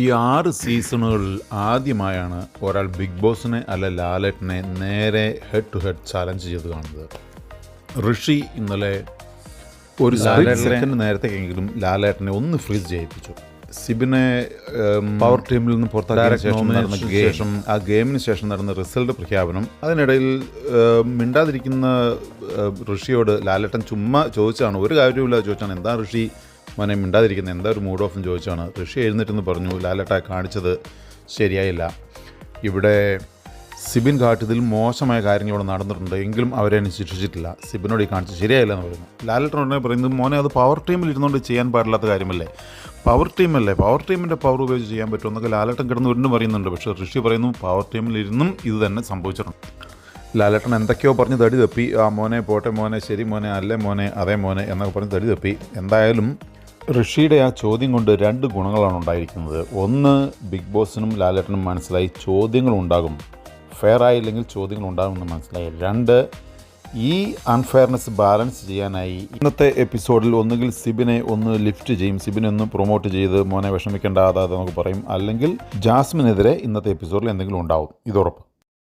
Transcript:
ഈ ആറ് സീസണുകളിൽ ആദ്യമായാണ് ഒരാൾ ബിഗ് ബോസിനെ അല്ല ലാലറ്റിനെ നേരെ ഹെഡ് ടു ഹെഡ് ചാലഞ്ച് ചെയ്ത് കാണുന്നത്. ഋഷി ഇന്നലെ ഒരു സെക്കൻഡ് നേരത്തേക്കെങ്കിലും ലാലേട്ടനെ ഒന്ന് ഫ്രീസ് ചെയ്യിപ്പിച്ചു. സിബിനെ പവർ ടീമിൽ നിന്ന് പുറത്താക്കിയ ശേഷം ആ ഗെയിമിന് ശേഷം നടന്ന റിസൾട്ട് പ്രഖ്യാപനം. അതിനിടയിൽ മിണ്ടാതിരിക്കുന്ന ഋഷിയോട് ലാലേട്ടൻ ചുമ്മാ ചോദിച്ചാണ് ഒരു കാര്യമില്ല ചോദിച്ചാണ് എന്താ ഋഷി? മോനെ മിണ്ടാതിരിക്കുന്നത് എന്താ ഒരു മൂഡ് ഓഫെന്ന് ചോദിച്ചാണ്. ഋഷി എഴുന്നേറ്റെന്ന് പറഞ്ഞു ലാലട്ട കാണിച്ചത് ശരിയായില്ല. ഇവിടെ സിബിൻ കാട്ടിയതിൽ മോശമായ കാര്യങ്ങൾ ഇവിടെ നടന്നിട്ടുണ്ട് എങ്കിലും അവരെ ശിക്ഷിച്ചിട്ടില്ല. സിബിനോട് ഈ കാണിച്ചത് ശരിയായില്ല എന്ന് പറയുന്നു. ലാലേട്ടൻ ഉടനെ പറയുന്നത് മോനെ അത് പവർ ടീമിൽ ഇരുന്നുകൊണ്ട് ചെയ്യാൻ പാടില്ലാത്ത കാര്യമല്ലേ? പവർ ടീമല്ലേ പവർ ടീമിന്റെ പവർ ഉപയോഗിച്ച് ചെയ്യാൻ പറ്റുമെന്നൊക്കെ ലാലേട്ടൻ കിടന്ന് വീണ്ടും പറയുന്നുണ്ട് പക്ഷേ ഋഷി പറയുന്നു പവർ ടീമിൽ ഇരുന്നും ഇത് തന്നെ സംഭവിച്ചിട്ടുണ്ട്. ലാലേട്ടൻ എന്തൊക്കെയോ പറഞ്ഞ് തടി തപ്പി ആ മോനെ പോട്ടെ മോനെ ശരി മോനെ അല്ലേ മോനെ അതേ മോനെ എന്നൊക്കെ പറഞ്ഞ് തടി തപ്പി. എന്തായാലും ഋഷിയുടെ ആ ചോദ്യം കൊണ്ട് രണ്ട് ഗുണങ്ങളാണ് ഉണ്ടായിരിക്കുന്നത്. ഒന്ന് ബിഗ് ബോസിനും ലാലേട്ടനും മനസ്സിലായി ചോദ്യങ്ങൾ ഉണ്ടാകും. ഫെയർ ആയില്ലെങ്കിൽ ചോദ്യങ്ങൾ ഉണ്ടാകുമെന്ന് മനസ്സിലായി. രണ്ട് ഈ അൺഫെയർനെസ് ബാലൻസ് ചെയ്യാനായി ഇന്നത്തെ എപ്പിസോഡിൽ ഒന്നുകിൽ സിബിനെ ഒന്ന് ലിഫ്റ്റ് ചെയ്യും. സിബിനെ ഒന്ന് പ്രൊമോട്ട് ചെയ്ത് മോനെ വിഷമിക്കേണ്ട അതാ നമുക്ക് പറയും. അല്ലെങ്കിൽ ജാസ്മിനെതിരെ ഇന്നത്തെ എപ്പിസോഡിൽ എന്തെങ്കിലും ഉണ്ടാവും. ഇത്